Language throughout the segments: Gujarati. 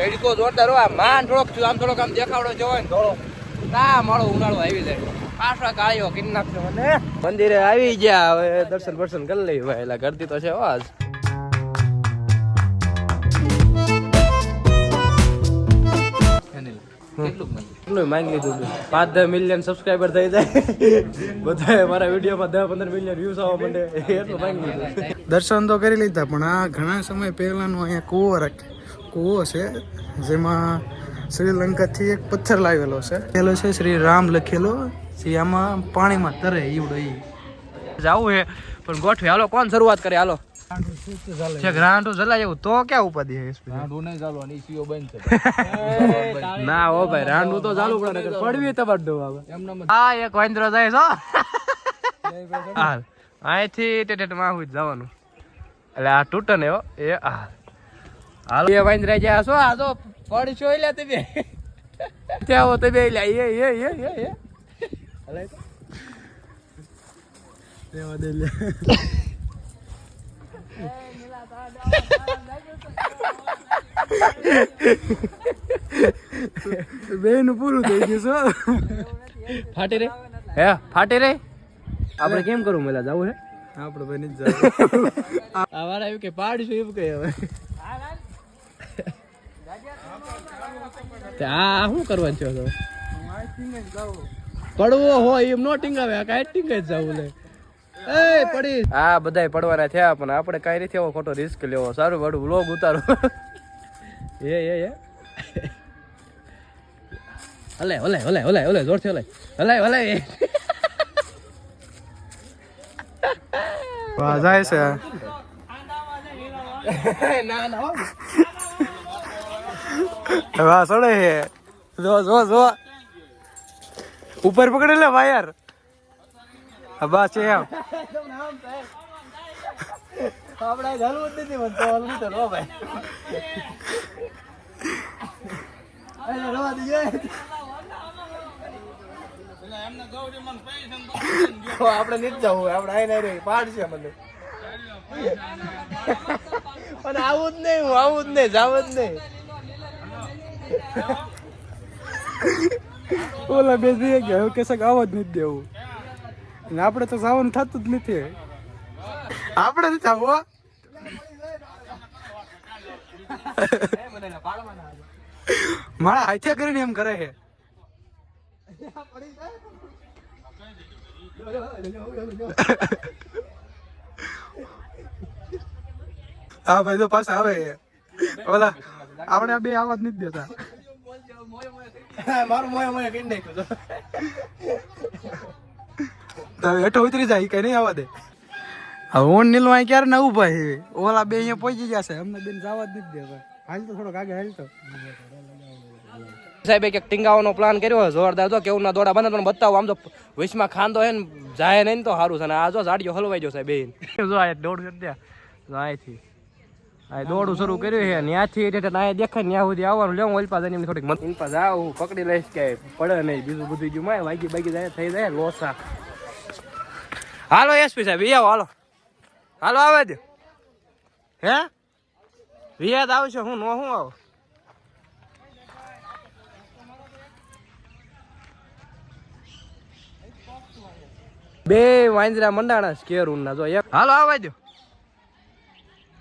તડકો જોરદાર હોય. માન થોડોક આમ થોડોક આમ દેખાડો જો હોય ને થોડો ના માળો ઉનાળો આવી જાય. પાછા કાળીઓ કરી નાખશે મને. મંદિરે આવી ગયા. હવે દર્શન બર્શન કરી લઈ ભાઈ એટલે કરતી તો છે હો આજ કેટલું માંગી લીધું? પાંચ દસ મિલિયન સબસ્ક્રાઈબર થઈ જાય. બધાએ મારા વિડીયોમાં દસ પંદર મિલિયન વ્યૂઝ આવવા માંડે. એટલું માંગી લીધું. દર્શન તો કરી લીધા પણ આ ઘણા સમય પહેલાનું અહીંયા કૂવો રાખ કૂવો છે જેમાં શ્રીલંકાથી એક પથ્થર લાવેલો છે. પેલો છે શ્રી રામ લખેલો જે આમાં પાણીમાં તરે ઈવડો ઈ. જાવું હે પણ ગોઠવે. હાલો કોણ શરૂઆત કરે? હાલો. છે ગ્રાન્ટુ જલાય એવું. તો ક્યાં ઉપાધિ છે. ના ઓ ભાઈ રાંડુ તો ચાલુ પડે. નકર પડવી તમારે ડોબા હા એક વાંદરો જાય છો. હાલ. અહીંથી ટેટેટમાં હું જવાનું. એટલે આ તૂટે ને હો. એ હાલ. હાલ. એ વાંદરા આ છો? આ તો પડશો એટલે તમે. ત્યાં હો તમે એટલે એ એ એ એ એ હાલે. તો. દે લે. બેન પૂરું થઈ ગયું છે? ફાટે રે? હે ફાટે રે? આપણે કેમ કરવું મેલા જવું છે આપણે ભાઈ નથી જવું. આ આવ્યું કે પાડીશું એવું કઈ હવે. આ શું કરવાનું છે તો પડવો હોય એમ નો ટીંગાવે આ કાંઈ ટીંગે જ જવું લે. એ પડી. આ બધાય પડવાના થયા પણ આપણે કાંઈ નથી આવો ખોટો રિસ્ક લેવો સારું વાળું વ્લોગ ઉતારો. એ એ એ. હલે હલે હલે હલે હલે જોરથી હલે. હલે હલે. વાહ જાય છે. ના ના હો. વાહ, સડે છે જો જો જો. ઉપર પકડે લે, વાયર. હા છે એમ. આપણે ઘાલવું જ નથી મને તો, હલવું તો રો ભાઈ રવા દીજે આપણે નીચ જવું આપણે આઈને રહી પાડશે મને. પણ આવું જ નહીં, હું આવું જ નહીં, જાવ જ નહીં. ઓલા બે દે ગયા. હવે કશક આવવા જ નથી દેવું. અને આપણે તો જવાનું થતું જ નથી. આપણે નથી જવું મારા હાથે કરીને એમ કરે છે. હા ભાઈ તો પાછા આવે. ઓલા, આપણે આ બે આવા જ નથી દેતા. મારું મોય મોય કરી નાખ્યું તો તો હેઠો ઉતરી જાય કઈ નહીં આવવા દે. હવે ઓન નીલો અહીં ક્યારે ના ઊભા છે? ઓલા બે અહીંયા પહોંચી જશે અમને બેન જવા જ નથી દેતા. હાલ તો થોડોક આગળ હાલ તો. સાહેબ એક ટીંગાવાનો પ્લાન કર્યો જોરદાર તો કેવું ના દોડા બને પણ બતાવો. આમ તો વચમાં ખાંદો હે ને જાય નહીં તો સારું છે. ને આ જો ઝાડીઓ હલવાઈ જશે સાહેબ બેન. જો આ દોડ કરી દે અહીંથી. આ દોડું શરૂ કર્યું છે ત્યાંથી એટલે અહીંયા દેખાય ને ત્યાં સુધી આવવાનું. લેવું ઓલપા જઈને થોડીક મત ઇનપા જાવ પકડી લઈશ કે પડે નહીં બીજું બધું ગયું. માય વાગી બાગી જાય થઈ જાય લોસા. હાલો એસપી સાહેબ ઈ આવો હાલો. હાલો આવે દે હે? વિયાદ આવશે હું નો હું આવ? બે વાંદરા મંડાણા સ્કેર ના જો એક હાલો આવા દો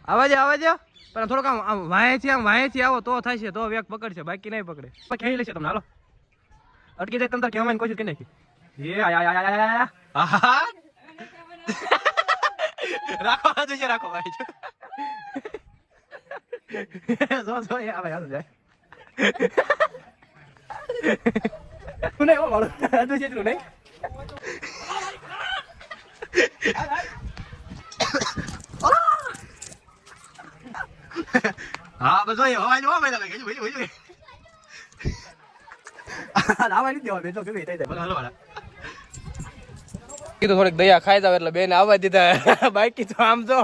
આવવા દો પણ થોડોક આમ આમ વાંચી આમ વાંચી આવો તો થાય છે તો વેગ પકડશે બાકી નહીં પકડે. ખેલી લેશે તમને? હાલો. અટકી જાય તમને કહેવાની કોશિશ કરી નાખી. એ આય આય આય આય આય આહા. રાખો છે રાખો ભાઈ. જો જો એ આવે હાલ જાય. તું નહીં હાથ છે નહીં. હા બસ હોય હવા જો મેં લાગે જોઈ જોઈ જોઈ આવા નહીં દેવા બેજો કેવી થઈ જાય બોલો હાલો કીધું થોડીક દયા ખાઈ જાવ એટલે બેન આવવા દીધા. બાકી તો આમ જો.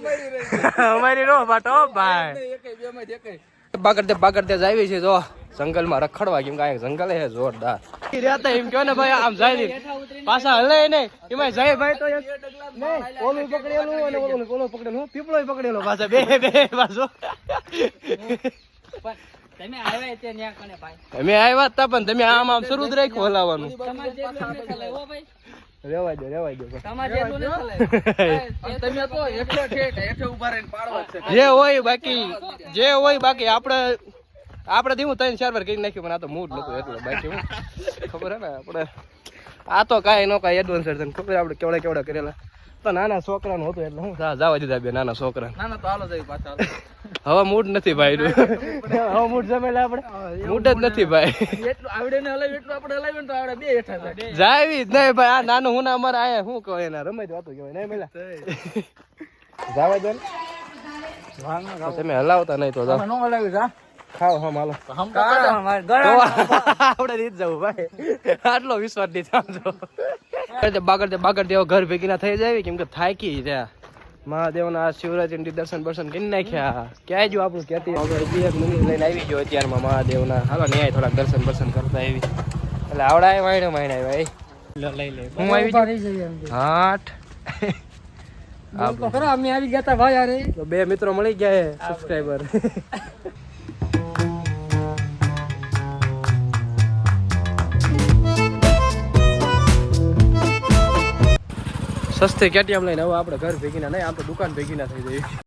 અમારી નો બાટો ભાઈ. બાગડતે બાગડતે જ આવી છે જો. જંગલમાં રખડવા કેમ કે જંગલ હે જોરદાર. રહેતા એમ કયો ને ભાઈ આમ જાય પાછા હલે ને એમાં જાય ભાઈ તો એક. ઓલું પકડેલું અને ઓલું ઓલો પકડેલું. પીપળો પકડેલો પાછા. બે બે પાછો. તમે આવ્યા ત્યાં ભાઈ અમે આવ્યા તા પણ તમે આમ આમ શરૂ જ રાખ્યું હલાવવાનું. તમારે જેટલું નથી ચલાવ્યું, હો ભાઈ રેવા દો રેવા દો. તમારે જેટલું નથી ચલાવ્યું. તમે તો હેઠે ઠેઠ હેઠે ઊભા રહીને પાડવા છે. જે હોય બાકી જે હોય બાકી આપણે આપણે ધીમું ત્રણ ચાર વાર કરી નાખ્યું પણ આ તો મૂડ નતું એટલે. બાકી હું ખબર હે ને આપણે આ તો કાંઈ નો કાંઈ એડવાન્સર તને ખબર આપણે કેવડા કેવડા કરેલા. તો નાના છોકરાનું હતું એટલે હું જવા દીધા બે નાના છોકરા ના ના તો હાલો જઈ પાછા હવે મૂડ નથી ભાઈ હવે મૂડ જમેલા આપણે. મૂડ જ નથી ભાઈ. એટલું આવડે ને હલાવ્યું એટલું આપણે હલાવ્યું તો આવડે બે હેઠા થાય. જાવી જ નહીં ભાઈ આ નાનું હું અમારે આયા શું કહે એના રમાઈ વાતો કહેવાય નહીં મેલા જાવા દો તમે હલાવતા નહીં તો જાઓ. નો હલાવ્યું જા. ખાઓ હમ હાલો હમ આપણે રીત જવું ભાઈ. આટલો વિશ્વાસ નહીં થાતો બાગડ બાગડ દેવો ઘર ભેગી ના થઈ જાય કેમ કે થાકી રહ્યા મહાદેવના આ શિવરાત્રી દર્શન બર્શન કરી નાખ્યા. ક્યાંય જો આપણું ક્યાંથી એક મંદિર લઈને આવી ગયો અત્યારમાં મહાદેવના. હાલો ન્યાય થોડાક દર્શન બર્શન કરતા આવી. એટલે આવડાય વાયણે વાયણે ભાઈ લઈ લે. હું આવી ગયો હાટ. અમે આવી ગયા તા ભાઈ અરે બે મિત્રો મળી ગયા સબસ્ક્રાઈબર સસ્તી કેટીએમ લઈને હવે આપણે ઘર ભેગીના નહીં આમ તો દુકાન ભેગીના થઈ જાય.